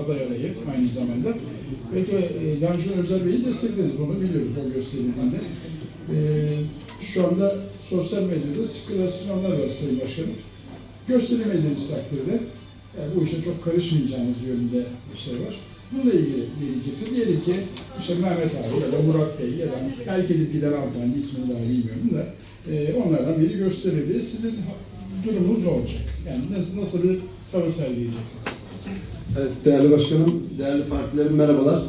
aday adayı aynı zamanda. Belki e, Tanju Özel Bey'i desteklediniz, onu biliyoruz o gösteriden de. E, şu anda sosyal medyada spekülasyonlar var Sayın Başkanım. Gösteremediğiniz takdirde yani bu işe çok karışmayacağınız yönünde bir şey var. Bununla ilgili ne diyeceksin? Diyelim ki işte Mehmet abi ya da Murat Bey ya da belki de giden hanımefendi ismini daha bilmiyorum da e, onlardan biri gösterildi. Sizin durumunuz ne olacak? Yani nasıl, nasıl bir tavır sergileyeceksiniz? Evet, değerli başkanım, değerli partilerim merhabalar.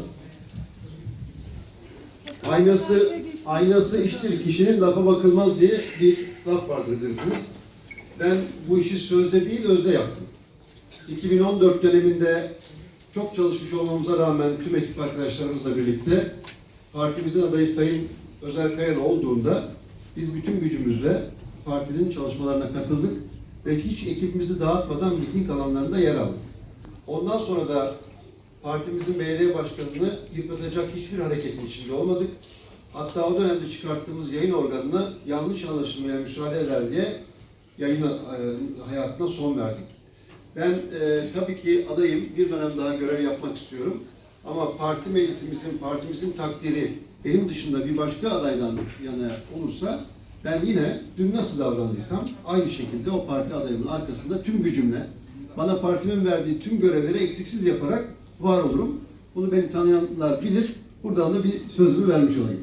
Aynası, aynası iştir, kişinin lafa bakılmaz diye bir laf vardır bilirsiniz. Ben bu işi sözde değil, özde yaptım. 2014 döneminde çok çalışmış olmamıza rağmen tüm ekip arkadaşlarımızla birlikte partimizin adayı Sayın Özer Kayalı olduğunda biz bütün gücümüzle partinin çalışmalarına katıldık ve hiç ekibimizi dağıtmadan miting alanlarında yer aldık. Ondan sonra da partimizin belediye başkanını yıpratacak hiçbir hareketin içinde olmadık. Hatta o dönemde çıkarttığımız yayın organına yanlış anlaşılmaya müsaade eder diye yayın e, hayatına son verdik. Ben e, tabii ki adayım, bir dönem daha görev yapmak istiyorum. Ama parti meclisimizin, partimizin takdiri benim dışında bir başka adaydan yana olursa ben yine dün nasıl davrandıysam aynı şekilde o parti adayımın arkasında tüm gücümle bana partimin verdiği tüm görevleri eksiksiz yaparak var olurum. Bunu beni tanıyanlar bilir. Buradan da bir sözümü vermiş olayım.